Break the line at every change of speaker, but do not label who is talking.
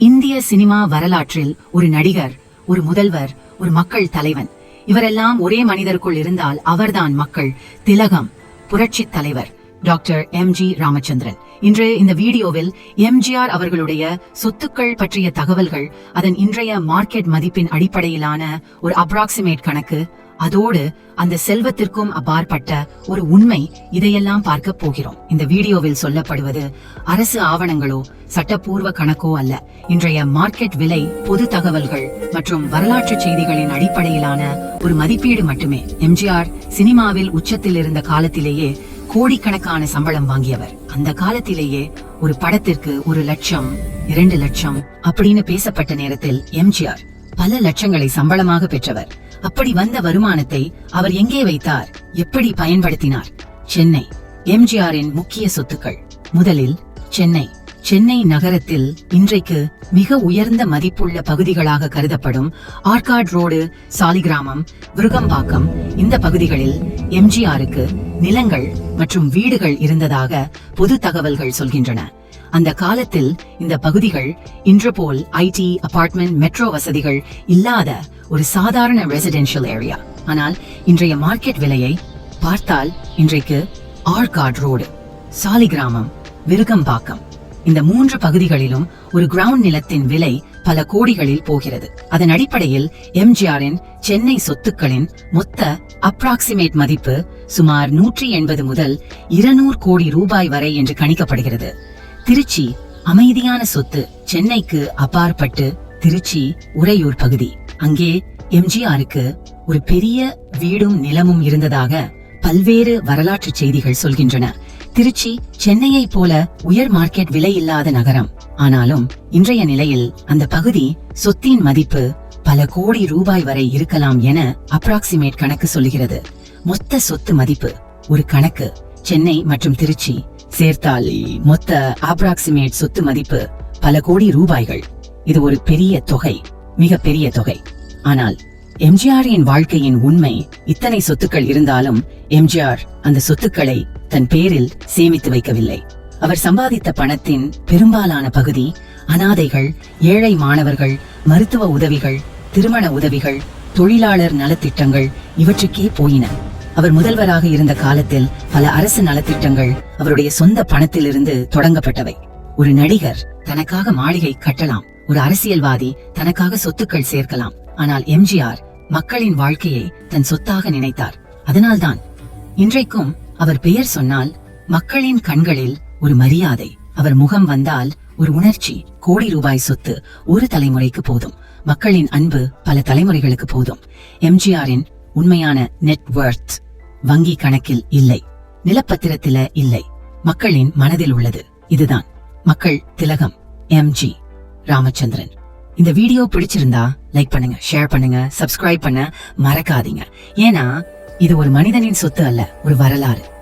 இந்திய சினிமா வரலாற்றில் ஒரு நடிகர் ஒரு முதல்வர் ஒரு மக்கள் தலைவன். இவரெல்லாம் ஒரே மனிதருக்குள் இருந்தால் அவர்தான் மக்கள். திலகம் புரட்சி தலைவர் டாக்டர் எம் ஜி ராமச்சந்திரன். இன்று இந்த வீடியோவில் எம்ஜிஆர் அவர்களுடைய சொத்துக்கள் பற்றிய தகவல்கள் அதன் இன்றைய மார்க்கெட் மதிப்பின் அடிப்படையிலான ஒரு அப்ராக்சிமேட் கணக்கு அதோடு அந்த செல்வத்திற்கும் அப்பாற்பட்ட ஒரு உண்மை இதையெல்லாம் பார்க்க போகிறோம். இந்த வீடியோவில் சொல்லப்படுவது அரசு ஆவணங்களோ சட்டப்பூர்வ கணக்கோ அல்ல. இன்றைய மார்க்கெட் விலை பொது தகவல்கள் மற்றும் வரலாற்று செய்திகளின் அடிப்படையிலான ஒரு மதிப்பீடு மட்டுமே. எம்ஜிஆர் சினிமாவில் உச்சத்தில் இருந்த காலத்திலேயே கோடிக்கணக்கான சம்பளம் வாங்கியவர். அந்த காலத்திலேயே ஒரு படத்திற்கு ஒரு லட்சம் இரண்டு லட்சம் அப்படின்னு பேசப்பட்ட நேரத்தில் எம்ஜிஆர் பல லட்சங்களை சம்பளமாக பெற்றவர். அப்படி வந்த வருமானத்தை அவர் எங்கே வைத்தார்? எப்படி பயன்படுத்தினார்? சென்னை. எம்ஜிஆரின் முக்கிய சொத்துக்கள். முதலில் சென்னை. சென்னை நகரத்தில் இன்றைக்கு மிக உயர்ந்த மதிப்புள்ள பகுதிகளாக கருதப்படும் ஆர்காட் ரோடு சாலிகிராமம் விருகம்பாக்கம் இந்த பகுதிகளில் எம்ஜிஆருக்கு நிலங்கள் மற்றும் வீடுகள் இருந்ததாக பொது தகவல்கள் சொல்கின்றன. அந்த காலத்தில் இந்த பகுதிகள் இன்று போல் ஐடி அபார்ட்மெண்ட் மெட்ரோ வசதிகள் இல்லாத ஒரு சாதாரண ரெசிடென்ஷியல் ஏரியா ஆனால் இன்றைய மார்க்கெட் விலையை பார்த்தால் இன்றைக்கு ஆர்காட் ரோடு சாலிகிராமம் விருகம்பாக்கம். இந்த மூன்று பகுதிகளிலும் ஒரு கிரவுண்ட் நிலத்தின் விலை பல கோடிகளில் போகிறது. அதன் அடிப்படையில் எம்ஜிஆரின் சென்னை சொத்துக்களின் மொத்த அப்ராக்சிமேட் மதிப்பு சுமார் நூற்றி எண்பது முதல் இருநூறு கோடி ரூபாய் வரை என்று கணிக்கப்படுகிறது. திருச்சி அமைதியான சொத்து சென்னைக்கு அப்பாற்பட்டு திருச்சி உறையூர் பகுதி. அங்கே எம்ஜிஆருக்கு ஒரு பெரிய வீடும் நிலமும் இருந்ததாக பல்வேறு வரலாற்று செய்திகள் சொல்கின்றன. திருச்சி சென்னையை போல உயர் மார்க்கெட் விலை இல்லாத நகரம். ஆனாலும் இன்றைய நிலையில் அந்த பகுதி சொத்தின் மதிப்பு பல கோடி ரூபாய் வரை இருக்கலாம் என அப்ராக்சிமேட் கணக்கு சொல்கிறது மொத்த சொத்து மதிப்பு ஒரு கணக்கு. சென்னை மற்றும் திருச்சி சேர்த்தால் மொத்த அப்ராக்சிமேட் சொத்து மதிப்பு பல கோடி ரூபாய்கள். இது ஒரு பெரிய தொகை மிக பெரிய தொகை. ஆனால் எம்ஜிஆரின் வாழ்க்கையின் உண்மை இத்தனை சொத்துக்கள் இருந்தாலும் எம்ஜிஆர் அந்த சொத்துக்களை தன் பேரில் சேமித்து வைக்கவில்லை. அவர் சம்பாதித்த பணத்தின் பெரும்பாலான பகுதி அனாதைகள் ஏழை மாணவர்கள் மருத்துவ உதவிகள் திருமண உதவிகள் தொழிலாளர் நலத்திட்டங்கள் இவற்றுக்கே போயின. அவர் முதல்வராக இருந்த காலத்தில் பல அரசு நலத்திட்டங்கள் அவருடைய சொந்த பணத்திலிருந்து தொடங்கப்பட்டவை. ஒரு நடிகர் தனக்காக மாளிகை கட்டலாம் ஒரு அரசியல்வாதி தனக்காக சொத்துக்கள் சேர்க்கலாம். ஆனால் எம்ஜிஆர் மக்களின் வாழ்க்கையை தன் சொத்தாக நினைத்தார். அதனால்தான் இன்றைக்கும் அவர் பெயர் சொன்னால் மக்களின் கண்களில் ஒரு மரியாதை அவர் முகம் வந்தால் ஒரு உணர்ச்சி கோடி ரூபாய் சொத்து ஒரு தலைமுறைக்கு போதும். மக்களின் அன்பு பல தலைமுறைகளுக்கு போதும். எம்ஜிஆரின் உண்மையான நெட்வொர்த் வங்கி கணக்கில் இல்லை. நிலப்பத்திரத்தில இல்லை. மக்களின் மனதில் உள்ளது. இதுதான். மக்கள் திலகம். M G Ramachandran. இந்த வீடியோ பிடிச்சிருந்தா லைக் பண்ணுங்க ஷேர் பண்ணுங்க சப்ஸ்கிரைப் பண்ண மறக்காதீங்க. ஏன்னா இது ஒரு மனிதனின் சொத்து அல்ல ஒரு வரலாறு.